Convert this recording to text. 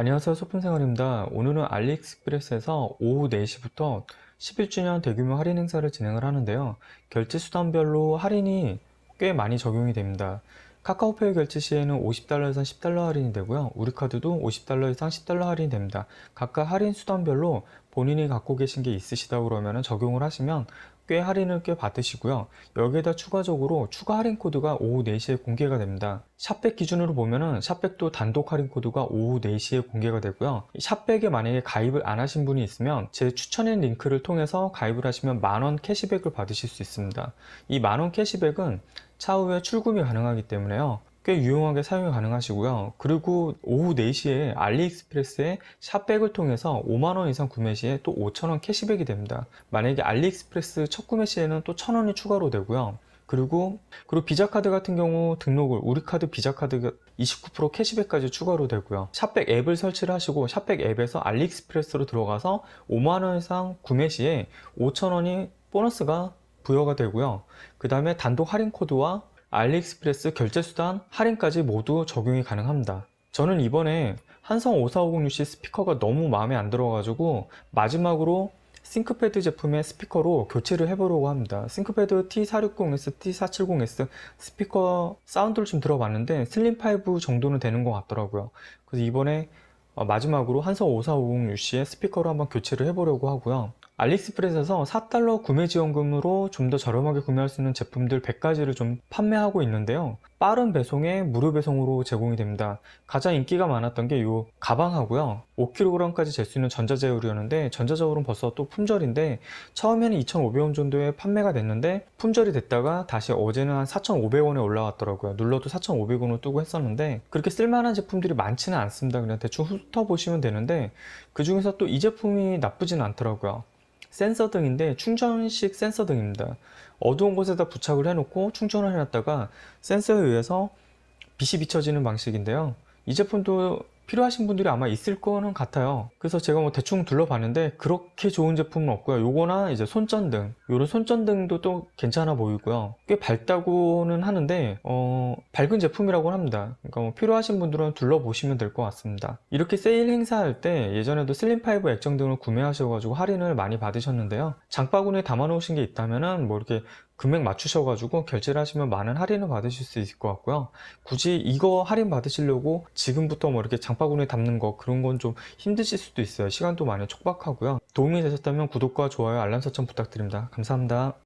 안녕하세요. 소품생활입니다. 오늘은 알리익스프레스에서 오후 4시부터 11주년 대규모 할인 행사를 진행을 하는데요. 결제 수단별로 할인이 꽤 많이 적용이 됩니다. 카카오페이 결제 시에는 50달러 이상 10달러 할인이 되고요. 우리카드도 50달러 이상 10달러 할인이 됩니다. 각각 할인 수단별로 본인이 갖고 계신 게 있으시다 그러면 적용을 하시면 꽤 할인을 꽤 받으시고요. 여기에다 추가적으로 추가 할인 코드가 오후 4시에 공개가 됩니다. 샵백 기준으로 보면은 샵백도 단독 할인 코드가 오후 4시에 공개가 되고요. 이 샵백에 만약에 가입을 안 하신 분이 있으면 제 추천인 링크를 통해서 가입을 하시면 만원 캐시백을 받으실 수 있습니다. 이 만원 캐시백은 차후에 출금이 가능하기 때문에요. 꽤 유용하게 사용이 가능하시고요. 그리고 오후 4시에 알리익스프레스에 샵백을 통해서 5만원 이상 구매 시에 또 5천원 캐시백이 됩니다. 만약에 알리익스프레스 첫 구매 시에는 또 1,000원이 추가로 되고요. 그리고 그리고 비자카드 같은 경우 등록을 우리카드 비자카드가 29% 캐시백까지 추가로 되고요. 샵백 앱을 설치를 하시고 샵백 앱에서 알리익스프레스로 들어가서 5만원 이상 구매 시에 5천원이 보너스가 부여가 되고요. 그 다음에 단독 할인 코드와 알리익스프레스 결제 수단 할인까지 모두 적용이 가능합니다. 저는 이번에 한성 5450UC 스피커가 너무 마음에 안 들어가지고 마지막으로 싱크패드 제품의 스피커로 교체를 해보려고 합니다. 싱크패드 T460S, T470S 스피커 사운드를 좀 들어봤는데 슬림5 정도는 되는 것 같더라고요. 그래서 이번에 어, 마지막으로 한성 5450UC의 스피커로 한번 교체를 해보려고 하고요. 알리익스프레스에서 4달러 구매 지원금으로 좀 더 저렴하게 구매할 수 있는 제품들 100가지를 좀 판매하고 있는데요. 빠른 배송에 무료 배송으로 제공이 됩니다. 가장 인기가 많았던 게 이 가방하고요. 5kg까지 잴 수 있는 전자제울이었는데 전자제울은 벌써 또 품절인데 처음에는 2,500원 정도에 판매가 됐는데 품절이 됐다가 다시 어제는 한 4,500원에 올라왔더라고요. 눌러도 4,500원을 뜨고 했었는데 그렇게 쓸만한 제품들이 많지는 않습니다. 그냥 대충 훑어보시면 되는데 그 중에서 또 이 제품이 나쁘진 않더라고요. 센서 등인데 충전식 센서 등입니다. 어두운 곳에다 부착을 해놓고 충전을 해놨다가 센서에 의해서 빛이 비춰지는 방식인데요. 이 제품도 필요하신 분들이 아마 있을 거는 같아요. 그래서 제가 뭐 대충 둘러봤는데 그렇게 좋은 제품은 없고요. 요거나 이제 손전등, 요런 손전등도 또 괜찮아 보이고요. 꽤 밝다고는 하는데 어, 밝은 제품이라고 합니다. 그러니까 뭐 필요하신 분들은 둘러보시면 될 것 같습니다. 이렇게 세일 행사할 때 예전에도 슬림5 액정 등을 구매하셔가지고 할인을 많이 받으셨는데요. 장바구니에 담아 놓으신 게 있다면은 뭐 이렇게 금액 맞추셔가지고 결제를 하시면 많은 할인을 받으실 수 있을 것 같고요. 굳이 이거 할인 받으시려고 지금부터 뭐 이렇게 장바구니에 담는 거 그런 건 좀 힘드실 수도 있어요. 시간도 많이 촉박하고요. 도움이 되셨다면 구독과 좋아요, 알람 설정 부탁드립니다. 감사합니다.